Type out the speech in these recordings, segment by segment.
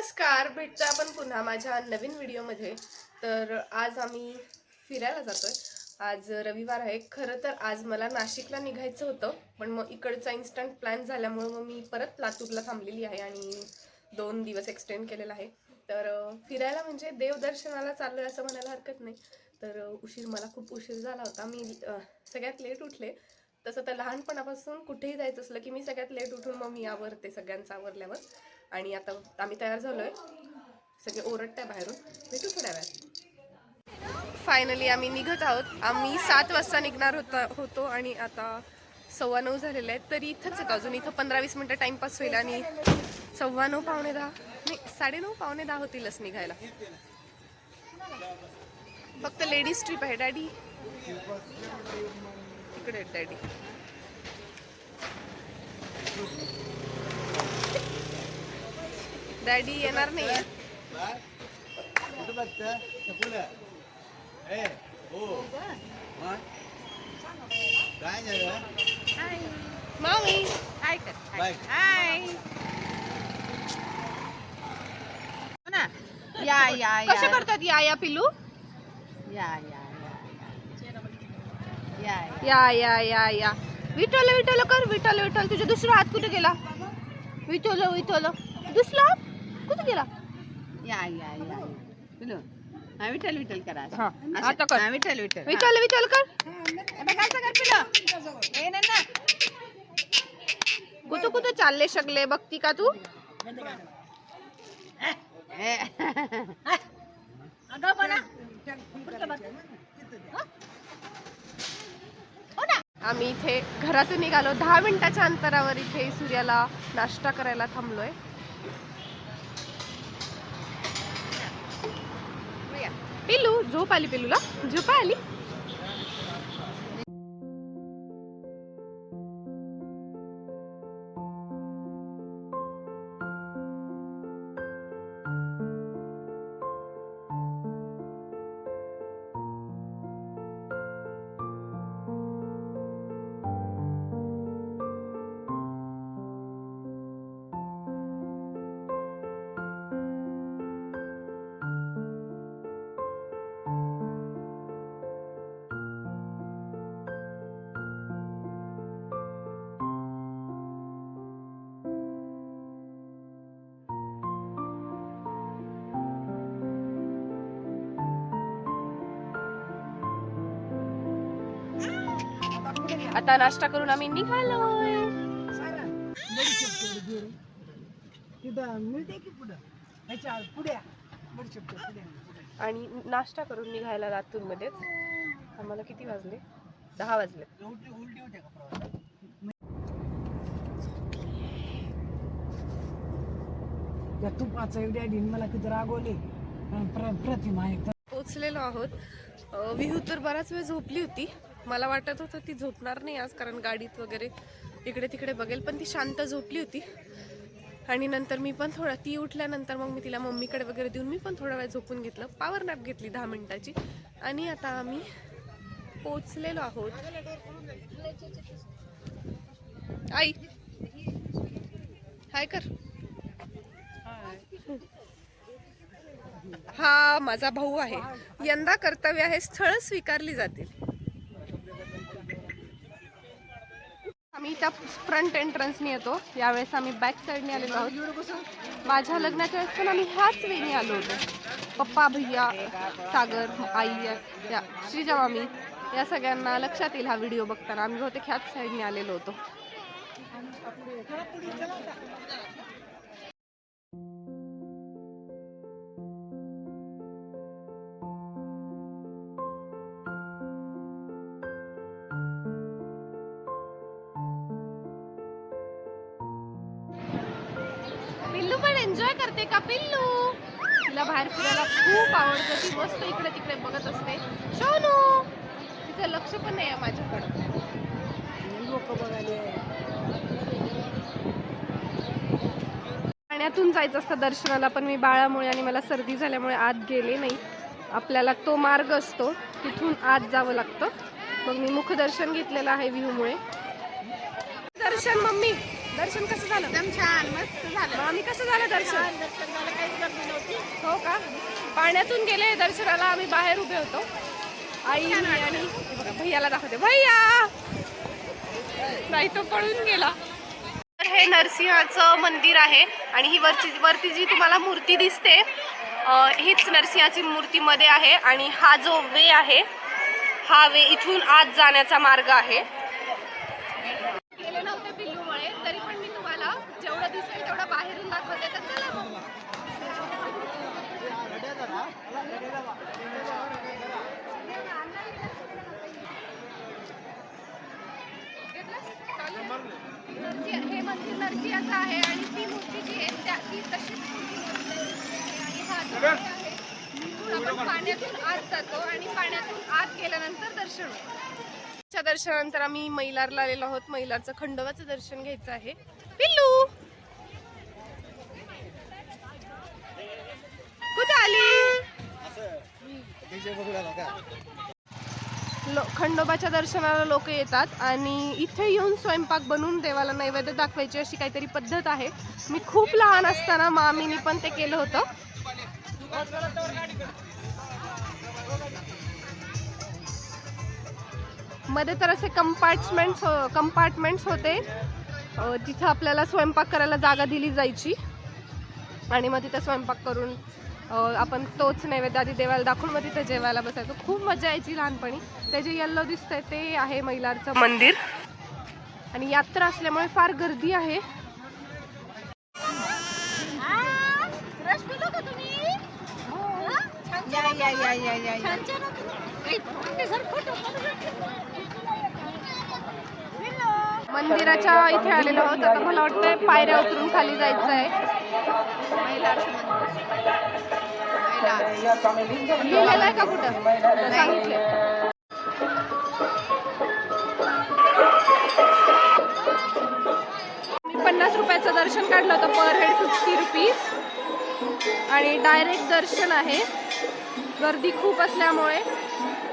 नमस्कार भेटतो आपण पुन्हा माझ्या नवीन व्हिडिओमध्ये. तर आज आम्ही फिरायला जातोय. आज रविवार आहे. खरं तर आज मला नाशिकला निघायचं होतं पण मग इकडचा इन्स्टंट प्लॅन झाल्यामुळे मग मी परत लातूरला थांबलेली आहे आणि दोन दिवस एक्सटेंड केलेला आहे. तर फिरायला म्हणजे देवदर्शनाला चाललोय असं म्हणायला हरकत नाही. तर उशीर मला खूप उशीर झाला होता. मी सगळ्यात लेट उठले. तसं तर लहानपणापासून कुठेही जायचं असलं की मी सगळ्यात लेट उठून मग मी आवरते सगळ्यांचं आवरल्यावर. आणि आता आम्ही तयार झालो आहे सगळे ओरडताय बाहेरून. भेटू थोड्या वेळात. फायनली आम्ही निघत आहोत. आम्ही सात वाजता निघणार होता होतो आणि आता सव्वा नऊ झालेलं आहे तरी इथंच आहेत अजून इथं पंधरा वीस मिनटं टाईमपास होईल आणि सव्वा नऊ पावणे दहा नाही साडेनऊ पावणे दहा होतीलच निघायला. फक्त लेडीज ट्रिप आहे डॅडी तिकडे डॅडी डॅडी येणार नाही मामी ना या. या करतात या या पिलू या या या. या या या विठोल विठोल कर विठोल विठोल तुझ्या दुसरा हात कुठे गेला? विठोल विठोल दुसरा? कुठे गेला? या या या. पिलू हा विठ्ठल विठ्ठल करा. हा, असं. आता कर. हा, विठ्ठल विठ्ठल. हा. विठोल विठोल कर. काय कर पिलू. ए ना ना कुठं कुठं चालले शकले बघती का तू? ए. आम्ही इथे घरातून निघालो. दहा मिनिटाच्या अंतरावर इथे सूर्याला नाश्ता करायला थांबलोय. పిల్లు జూపాలి పిల్లుల? జూపాలి? आता नाश्ता करून आम्ही निघालो आणि नाश्ता करून निघायला लातूरमध्येच. आम्हाला किती वाजले? दहा वाजले. मला रागवले. प्रतिमा पोचलेलो आहोत. विहू तर बराच वेळ झोपली होती. मला वाटत होतं ती झोपणार नाही आज कारण गाडीत वगैरे इकडे तिकडे बघेल पण ती शांत झोपली होती. आणि नंतर मी पण थोडा ती उठल्यानंतर मग मी तिला मम्मीकडे वगैरे देऊन मी पण थोडा वेळ झोपून घेतलं. पावर नॅप घेतली दहा मिनिटाची. आणि आता आम्ही पोचलेलो आहोत. आई! हाय कर. हा माझा भाऊ आहे. यंदा कर्तव्य आहे स्थळ स्वीकारली जातील. त्या फ्रंट एंट्रन्सने येतो. यावेळेस आम्ही बॅक साईडने आलेलो आहोत. माझ्या लग्नाच्या वेळेस पण आम्ही ह्याच वेने आलो होतो. पप्पा भैया सागर आई या या श्रीजा मामी या सगळ्यांना लक्षात येईल हा व्हिडिओ बघताना. आम्ही बहुतेक ह्याच साईडने आलेलो होतो. एन्जॉय करते का पिल्लू? तिला बाहेर फिरायला खूप आवडतं. ती मस्त इकडे तिकडे बघत असते. शोनू तिचं लक्ष पण नाही आहे माझ्याकडं. लोक बघायला पाण्यातून जायचं असतं दर्शनाला पण मी बाळामुळे आणि मला सर्दी झाल्यामुळे आत गेले नाही. आपल्याला तो मार्ग असतो. तिथून आत जावं लागतं. मग मी मुखदर्शन घेतलेलं आहे व्ह्यूमुळे. दर्शन मम्मी. दर्शन कसं झालं? एकदम छान मस्त झालं. आम्ही कसं झालं दर्शन? दर्शन झालं काहीच गर्दी नव्हती. हो का? पाण्यातून गेले दर्शनाला आम्ही बाहेर उभे होतो. आई मी आणि हे बघा भैयाला दाखवते. भैया! नाही तो पळून गेला. तर हे नरसिंहाचं मंदिर आहे आणि ही वरची वरती जी तुम्हाला मूर्ती दिसते अं, हीच नरसिंहाची मूर्तीमध्ये आहे आणि हा जो वे आहे हा वे इथून आत जाण्याचा मार्ग आहे गेले नव्हते पिल्लूमुळे तरी पण मी तुम्हाला जेवढं दिसेल तेवढं बाहेरून दाखवते तर चला मग नरसिंह- हे मंदिर नरसिंहाचं आहे आणि ती मूर्ती जी आहे त्या ती तशीच मूर्ती नरसिंहाची आहे. आणि हा जो वे आहे, तिथून आपण पाण्यातून आत जातो आणि पाण्यातून आत गेल्यानंतर दर्शन होतं. च्या दर्शनानंतर आम्ही मैलारला आलेलो आहोत. मैलारचं खंडोबाचं दर्शन घ्यायचं आहे. पिल्लू! कुठे आली? लो खंडोबाच्या दर्शनाला लोक येतात आणि इथे येऊन स्वयंपाक बनवून देवाला नैवेद्य दाखवायची अशी काहीतरी पद्धत आहे. मी खूप लहान असताना मामीनी पण ते केलं होतं. मध्ये तर असे कंपार्टमेंट्स कंपार्टमेंट्स हो- होते. जिथं आपल्याला स्वयंपाक करायला जागा दिली जायची. आणि मग तिथं स्वयंपाक करून आपण तोच नैवेद्य आधी देवाला दाखवून मग तिथं जेवायला बसायचो. खूप मजा यायची लहानपणी. ते जे येल्लो दिसतंय ते आहे महिलांचं मंदिर. आणि यात्रा असल्यामुळे फार गर्दी आहे रस पिलो का तुम्ही या या या या या. मंदिराच्या इथे आलेलो आहोत. आता मला वाटतं पायऱ्या उतरून खाली जायचं आहे लिहिलेलं आहे का कुठं? सांगितलं पन्नास रुपयाचं दर्शन काढलं होतं पर हेड फिफ्टी रुपीज. आणि डायरेक्ट दर्शन आहे. गर्दी खूप असल्यामुळे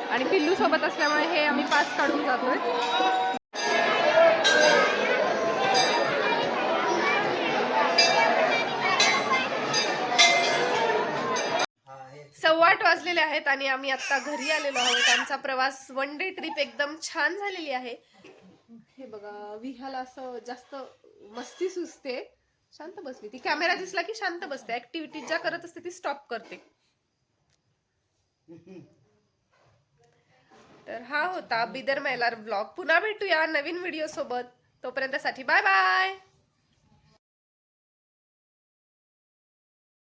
आणि पिल्लू सोबत असल्यामुळे हे आम्ही पास काढून जातोय. सव्वा आठ वाजलेले आहेत आणि आम्ही आता घरी आलेलो आहोत. आमचा प्रवास वन डे ट्रिप एकदम छान झालेली आहे. हे बघा विहाला असं जास्त मस्ती सुचते. शांत बसली ती. कॅमेरा दिसला की शांत बसते. ऍक्टिव्हिटीज ज्या करत असते ती स्टॉप करते. तर हा होता बिदर मैलार ब्लॉग पुन्हा भेटूया नवीन व्हिडिओ सोबत. तोपर्यंतसाठी बाय बाय